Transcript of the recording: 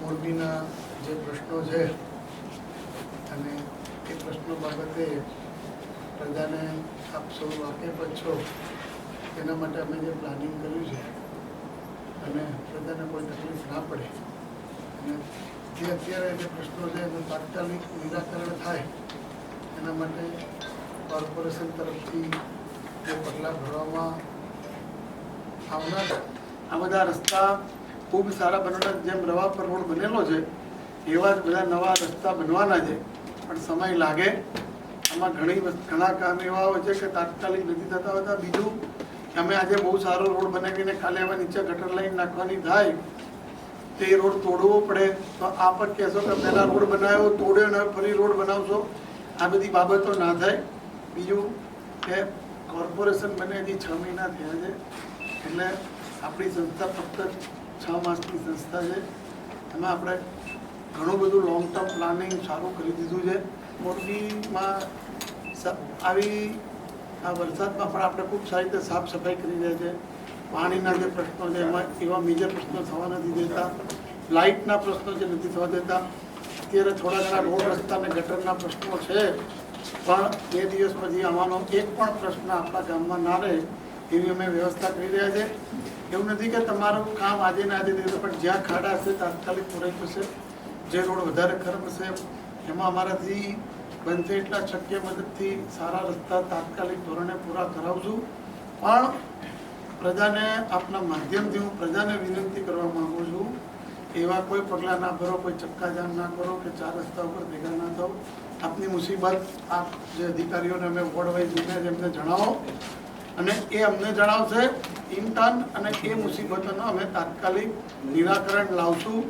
મોરબીના જે પ્રશ્નો છે અને એ પ્રશ્નો બાબતે પ્રજાને આપ સૌ વાકેફ છો. તેના માટે અમે જે પ્લાનિંગ કર્યું છે અને પ્રજાને કોઈ તકલીફ ના પડે. અને જે અત્યારે જે પ્રશ્નો છે એનું તાત્કાલિક નિરાકરણ થાય, એના માટે કોર્પોરેશન તરફથી જે પગલાં ભરવામાં આવનાર આ બધા રસ્તા ખૂબ સારા બનવાના જેમ રવા પર રોડ બનેલો છે, એવા જ બધા નવા રસ્તા બનવાના છે. પણ સમય લાગે. આમાં ઘણી ઘણા કામ એવા હોય છે કે તાત્કાલિક નથી થતા હોતા. બીજું કે અમે આજે બહુ સારો રોડ બનાવીને ખાલી હવે નીચે ગટર લાઈન નાખવાની થાય, તે રોડ તોડવો પડે. તો આપ જ કહેશો કે પહેલાં રોડ બનાવ્યો તોડ્યો ને ફરી રોડ બનાવશો. આ બધી બાબતો ના થાય. બીજું કે કોર્પોરેશન બને હજી છ મહિના થયા છે. એટલે આપણી સંસ્થા ફક્ત છ માસની સંસ્થા છે. એમાં આપણે ઘણું બધું લોંગ ટર્મ પ્લાનિંગ સારું કરી દીધું છે. મોરબીમાં આવી, આ વરસાદમાં પણ આપણે ખૂબ સારી રીતે સાફ સફાઈ કરી રહ્યા છે. પાણીના જે પ્રશ્નો છે, એમાં એવા મેજર પ્રશ્નો થવા નથી દેતા. લાઇટના પ્રશ્નો જે નથી થવા દેતા. અત્યારે થોડા ઘણા રોડ રસ્તા અને ગટરના પ્રશ્નો છે. પણ બે દિવસ પછી આવવાનો એક પણ પ્રશ્ન આપણા ગામમાં ના રહે, એવી અમે વ્યવસ્થા કરી રહ્યા છે. એવું નથી કે તમારું કામ આજે ને આજે નહીં પણ જ્યાં ખાડા હશે તાત્કાલિક પૂરાઈ જશે, જે રોડ વધારે ખરાબ હશે, એમાં અમારાથી બનશે એટલા શક્ય મદદથી સારા રસ્તા તાત્કાલિક ધોરણે પૂરા કરાવશું પણ પ્રજાને આપના માધ્યમથી હું પ્રજાને વિનંતી કરવા માગું છું, એવા કોઈ પગલાં ના ભરો, કોઈ ચક્કાજામ ના કરો કે ચાર રસ્તા ઉપર ભેગા ના થાવ. આપની મુસીબત આપ જે અધિકારીઓને અમે વોર્ડ વાઇઝ મૂક્યા એમને જણાવો અને એ અમને જણાવશે. ઇન અને એ મુસીબતોનો અમે તાત્કાલિક નિરાકરણ લાવશું.